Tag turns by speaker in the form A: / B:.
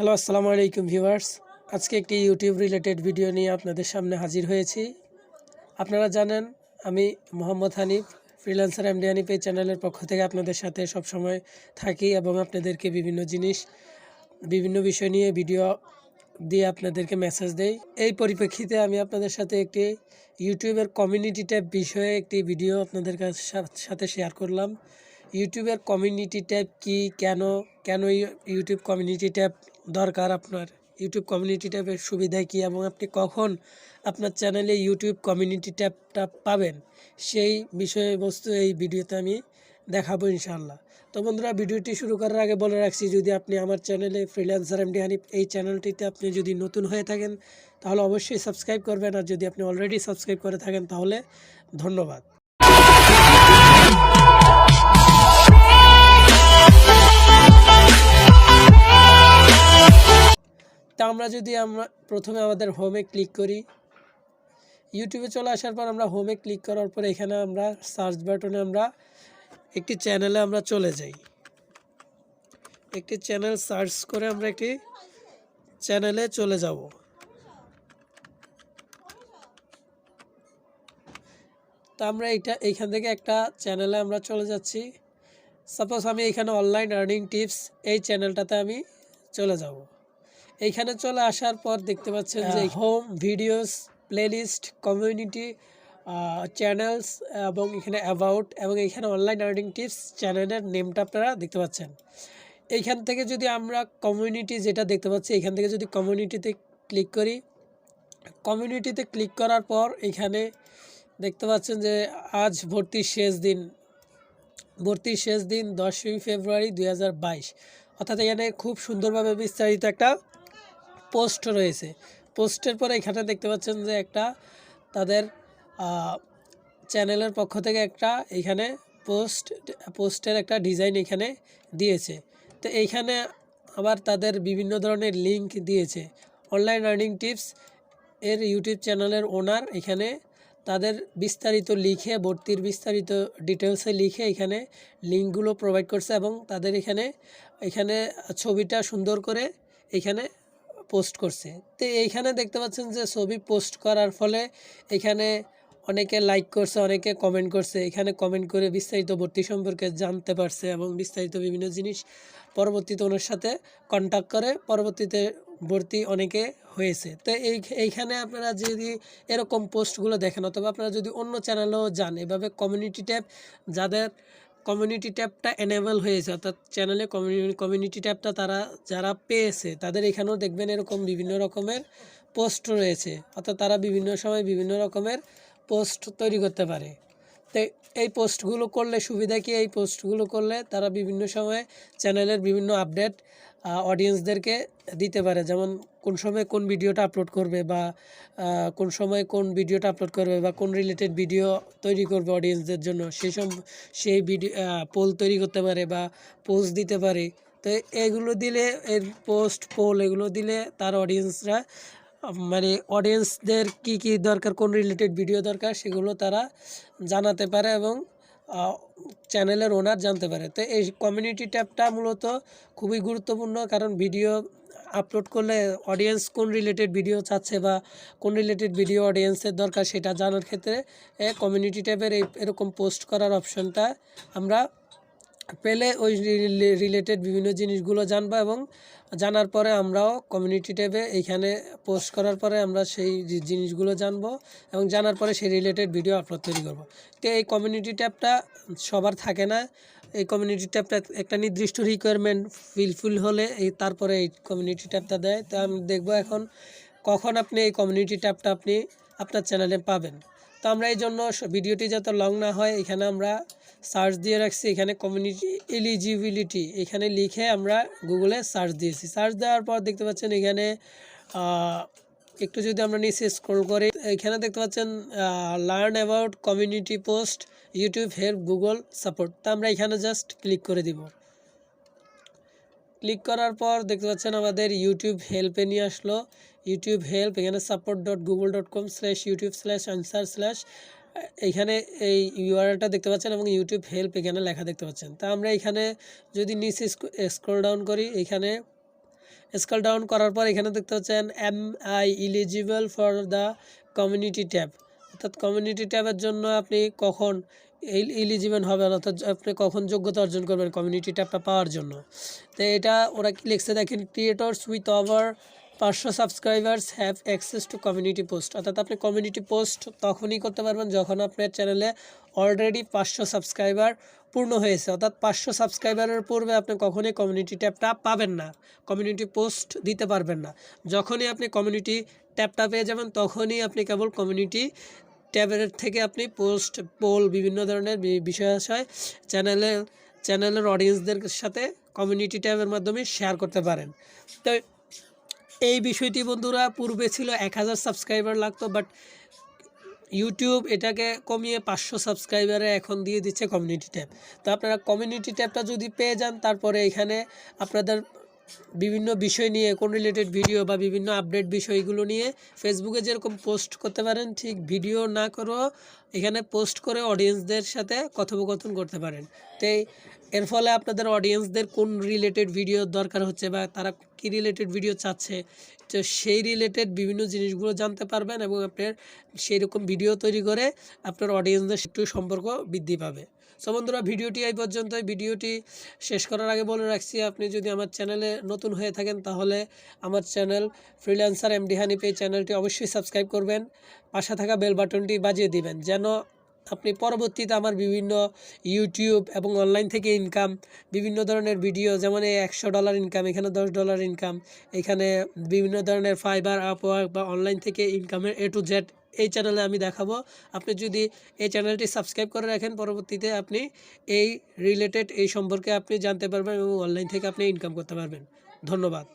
A: Hello, আসসালামু আলাইকুম viewers. আজকে একটি ইউটিউব রিলেটেড ভিডিও নিয়ে আপনাদের সামনে হাজির হয়েছি। আপনারা জানেন, আমি মোহাম্মদ হানিফ ফ্রিল্যান্সার এমডি হানিফ এই চ্যানেলের পক্ষ থেকে আপনাদের সাথে সব সময় থাকি এবং আপনাদেরকে বিভিন্ন জিনিস, বিভিন্ন বিষয় নিয়ে ভিডিও দিয়ে আপনাদেরকে মেসেজ দেই। এই পরিপ্রেক্ষিতে আমি আপনাদের সাথে একটি ইউটিউবের কমিউনিটি ট্যাব বিষয়ে একটি ভিডিও আপনাদের সাথে শেয়ার করলাম। ইউটিউবের কমিউনিটি ট্যাব কি, কেন কেন ইউটিউব কমিউনিটি ট্যাব দরকার আপনার? ইউটিউব কমিউনিটি ট্যাবের সুবিধা কী এবং আপনি কখন আপনার চ্যানেলে ইউটিউব কমিউনিটি ট্যাবটা পাবেন? সেই বিষয়বস্তু এই ভিডিওতে আমি দেখাবো ইনশাল্লাহ তো বন্ধুরা, ভিডিওটি শুরু করার আগে বলে রাখছি, যদি আপনি আমার চ্যানেলে ফ্রিল্যান্সার এমডি হানিফ এই চ্যানেলটিতে আপনি যদি নতুন হয়ে থাকেন, তাহলে অবশ্যই সাবস্ক্রাইব করবেন। আর যদি আপনি অলরেডি সাবস্ক্রাইব করে থাকেন, তাহলে ধন্যবাদ। তা আমরা যদি আমরা প্রথমে আমাদের হোমে ক্লিক করি ইউটিউবে চলে আসার পর আমরা হোমে ক্লিক করার পর এখানে আমরা সার্চ বাটনে আমরা একটি চ্যানেলে আমরা চলে যাই। একটি চ্যানেল সার্চ করে আমরা একটি চ্যানেলে চলে যাব। তো আমরা এইটা, এইখান থেকে একটা চ্যানেলে আমরা চলে যাচ্ছি। সাপোজ আমি এখানে অনলাইন আর্নিং টিপস এই চ্যানেলটাতে আমি চলে যাব। এইখানে চলে আসার পর দেখতে পাচ্ছেন যে home videos playlist community channels এবং এখানে অ্যাবাউট এবং এখানে অনলাইন আর্নিং টিপস চ্যানেলের নেমটা আপনারা দেখতে পাচ্ছেন। এইখান থেকে যদি আমরা কমিউনিটি যেটা দেখতে পাচ্ছি এখান থেকে যদি কমিউনিটিতে ক্লিক করি কমিউনিটিতে ক্লিক করার পর এখানে দেখতে পাচ্ছেন যে আজ ভর্তির শেষ দিন। ভর্তির শেষ দিন দশই ফেব্রুয়ারি দু হাজার বাইশ। অর্থাৎ এখানে খুব সুন্দরভাবে বিস্তারিত একটা পোস্ট রয়েছে। পোস্টের পরে এখানে দেখতে পাচ্ছেন যে একটা তাদের চ্যানেলের পক্ষ থেকে একটা এখানে পোস্ট, পোস্টের একটা ডিজাইন এখানে দিয়েছে। তো এইখানে আবার তাদের বিভিন্ন ধরনের লিংক দিয়েছে। অনলাইন আর্নিং টিপস এর ইউটিউব চ্যানেলের ওনার এখানে তাদের বিস্তারিত লিখে, ভর্তির বিস্তারিত ডিটেলসে লিখে এখানে লিঙ্কগুলো প্রোভাইড করছে এবং তাদের এখানে এখানে ছবিটা সুন্দর করে এখানে পোস্ট করছে। তো এইখানে দেখতে পাচ্ছেন যে ছবি পোস্ট করার ফলে এখানে অনেকে লাইক করছে, অনেকে কমেন্ট করছে। এখানে কমেন্ট করে বিস্তারিত ভর্তি সম্পর্কে জানতে পারছে এবং বিস্তারিত বিভিন্ন জিনিস পরবর্তীতে ওনার সাথে কন্ট্যাক্ট করে। পরবর্তীতে ভর্তি অনেকে হয়েছে। তো এই, এইখানে আপনারা যদি এরকম পোস্টগুলো দেখেন অথবা আপনারা যদি অন্য চ্যানেলেও যান, এভাবে কমিউনিটি ট্যাব যাদের কমিউনিটি ট্যাবটা এনেবল হয়েছে, অর্থাৎ চ্যানেলে কমিউনিটি ট্যাবটা তারা যারা পেয়েছে, তাদের এখানেও দেখবেন এরকম বিভিন্ন রকমের পোস্ট রয়েছে, অর্থাৎ তারা বিভিন্ন সময় বিভিন্ন রকমের পোস্ট তৈরি করতে পারে। তো এই পোস্টগুলো করলে সুবিধা কি? এই পোস্টগুলো করলে তারা বিভিন্ন সময় চ্যানেলের বিভিন্ন আপডেট অডিয়েন্সদেরকে দিতে পারে। যেমন কোন সময় কোন ভিডিওটা আপলোড করবে বা কোন সময় কোন ভিডিওটা আপলোড করবে বা কোন রিলেটেড ভিডিও তৈরি করবে অডিয়েন্সদের জন্য। সেই সব সেই ভিডিও পোল তৈরি করতে পারে বা পোস্ট দিতে পারে। তো এগুলো দিলে, এর পোস্ট পোল এগুলো দিলে তার অডিয়েন্সরা মানে অডিয়েন্সদের কি কি দরকার, কোন রিলেটেড ভিডিও দরকার, সেগুলো তারা জানাতে পারে এবং চ্যানেলের ওনার জানতে পারে। তো এই কমিউনিটি ট্যাবটা মূলত খুবই গুরুত্বপূর্ণ, কারণ ভিডিও আপলোড করলে অডিয়েন্স কোন রিলেটেড ভিডিও চাচ্ছে বা কোন রিলেটেড ভিডিও অডিয়েন্সের দরকার সেটা জানার ক্ষেত্রে কমিউনিটি ট্যাবের এই এরকম পোস্ট করার অপশনটা আমরা পেলে ওই রিলেটেড বিভিন্ন জিনিসগুলো জানব এবং জানার পরে আমরাও কমিউনিটি ট্যাবে এইখানে পোস্ট করার পরে আমরা সেই জিনিসগুলো জানব এবং জানার পরে সেই রিলেটেড ভিডিও আপলোড তৈরি করব। তো এই কমিউনিটি ট্যাবটা সবার থাকে না। এই কমিউনিটি ট্যাবটা একটা নির্দিষ্ট রিকোয়ারমেন্ট ফিলফুল হলে এই তারপরে এই কমিউনিটি ট্যাবটা দেয়। তো আমি দেখব এখন কখন আপনি এই কমিউনিটি ট্যাবটা আপনি আপনার চ্যানেলে পাবেন। তো আমরা এই জন্য ভিডিওটি যাতে লং না হয়, এখানে আমরা সার্চ দিয়ে রাখছি, এখানে কমিউনিটি এলিজিবিলিটি এখানে লিখে আমরা গুগলে সার্চ দিয়েছি। সার্চ দেওয়ার পর দেখতে পাচ্ছেন এখানে একটু যদি আমরা নিচে স্ক্রল করি, এখানে দেখতে পাচ্ছেন learn about community post YouTube help Google support তা আমরা এখানে জাস্ট ক্লিক করে দিব। ক্লিক করার পর দেখতে পাচ্ছেন আমাদের ইউটিউব হেল্পে নিয়ে আসলো। ইউটিউব হেল্প এখানে support dot Google dot com slash YouTube slash answer slash এইখানে এই ইউআরএলটা দেখতে পাচ্ছেন এবং ইউটিউব হেল্প এখানে লেখা দেখতে পাচ্ছেন। তা আমরা এখানে যদি নিচে স্ক্রল ডাউন করি এখানে স্ক্রল ডাউন করার পর এখানে দেখতে পাচ্ছেন am I eligible for the community tab অর্থাৎ কমিউনিটি ট্যাবের জন্য আপনি কখন ইলিজিবল হবেন, অর্থাৎ আপনি কখন যোগ্যতা অর্জন করবেন কমিউনিটি ট্যাবটা পাওয়ার জন্য। তো এটা ওরা কি লিখছে দেখেন ক্রিয়েটর্স উইথ ওভার পাঁচশো subscribers have access to community post অর্থাৎ আপনি কমিউনিটি পোস্ট তখনই করতে পারবেন যখন আপনার চ্যানেলে অলরেডি পাঁচশো সাবস্ক্রাইবার পূর্ণ হয়েছে। অর্থাৎ পাঁচশো সাবস্ক্রাইবারের পূর্বে আপনি কখনোই কমিউনিটি ট্যাবটা পাবেন না। কমিউনিটি পোস্ট দিতে পারবেন না। যখনই আপনি কমিউনিটি ট্যাবটা পেয়ে যাবেন, তখনই আপনি কেবল কমিউনিটি ট্যাবের থেকে আপনি পোস্ট পোল বিভিন্ন ধরনের বিষয় আশয় চ্যানেলে চ্যানেলের অডিয়েন্সদের সাথে কমিউনিটি ট্যাবের মাধ্যমে শেয়ার করতে পারেন। তো এই বিষয়টি বন্ধুরা, পূর্বে ছিল এক হাজার সাবস্ক্রাইবার লাগতো বাট ইউটিউব এটাকে কমিয়ে পাঁচশো সাবস্ক্রাইবারে এখন দিয়ে দিচ্ছে কমিউনিটি ট্যাব তো আপনারা কমিউনিটি ট্যাবটা যদি পেয়ে যান, তারপরে এখানে আপনাদের বিভিন্ন বিষয় নিয়ে, কোন রিলেটেড ভিডিও বা বিভিন্ন আপডেট বিষয়গুলো নিয়ে ফেসবুকে যেরকম পোস্ট করতে পারেন, ঠিক ভিডিও না করেও এখানে পোস্ট করে অডিয়েন্সদের সাথে কথোপকথন করতে পারেন। তো এর ফলে আপনাদের অডিয়েন্সদের কোন রিলেটেড ভিডিও দরকার হচ্ছে বা তারা কী রিলেটেড ভিডিও চাচ্ছে, তো সেই রিলেটেড বিভিন্ন জিনিসগুলো জানতে পারবেন এবং আপনার সেই রকম ভিডিও তৈরি করে আপনার অডিয়েন্সদের একটু সম্পর্ক বৃদ্ধি পাবে। সো বন্ধুরা, ভিডিওটি এই পর্যন্তই। ভিডিওটি শেষ করার আগে বলে রাখছি, আপনি যদি আমার চ্যানেলে নতুন হয়ে থাকেন, তাহলে আমার চ্যানেল ফ্রিল্যান্সার এমডি হানিফ এই চ্যানেলটি অবশ্যই সাবস্ক্রাইব করবেন। পাশে থাকা বেল বাটনটি বাজিয়ে দিবেন, যেন আপনি পরবর্তীতে আমার বিভিন্ন ইউটিউব এবং অনলাইন থেকে ইনকাম বিভিন্ন ধরনের ভিডিও যেমন এই একশো ডলার ইনকাম এখানে দশ ডলার ইনকাম এখানে বিভিন্ন ধরনের ফাইবার আপওয়ার্ক বা অনলাইন থেকে ইনকামের এ টু জেড এই চ্যানেলে আমি দেখাবো। আপনি যদি এই চ্যানেলটি সাবস্ক্রাইব করে রাখেন, পরবর্তীতে আপনি এই রিলেটেড এই সম্পর্কে আপনি জানতে পারবেন এবং অনলাইন থেকে আপনি ইনকাম করতে পারবেন। ধন্যবাদ।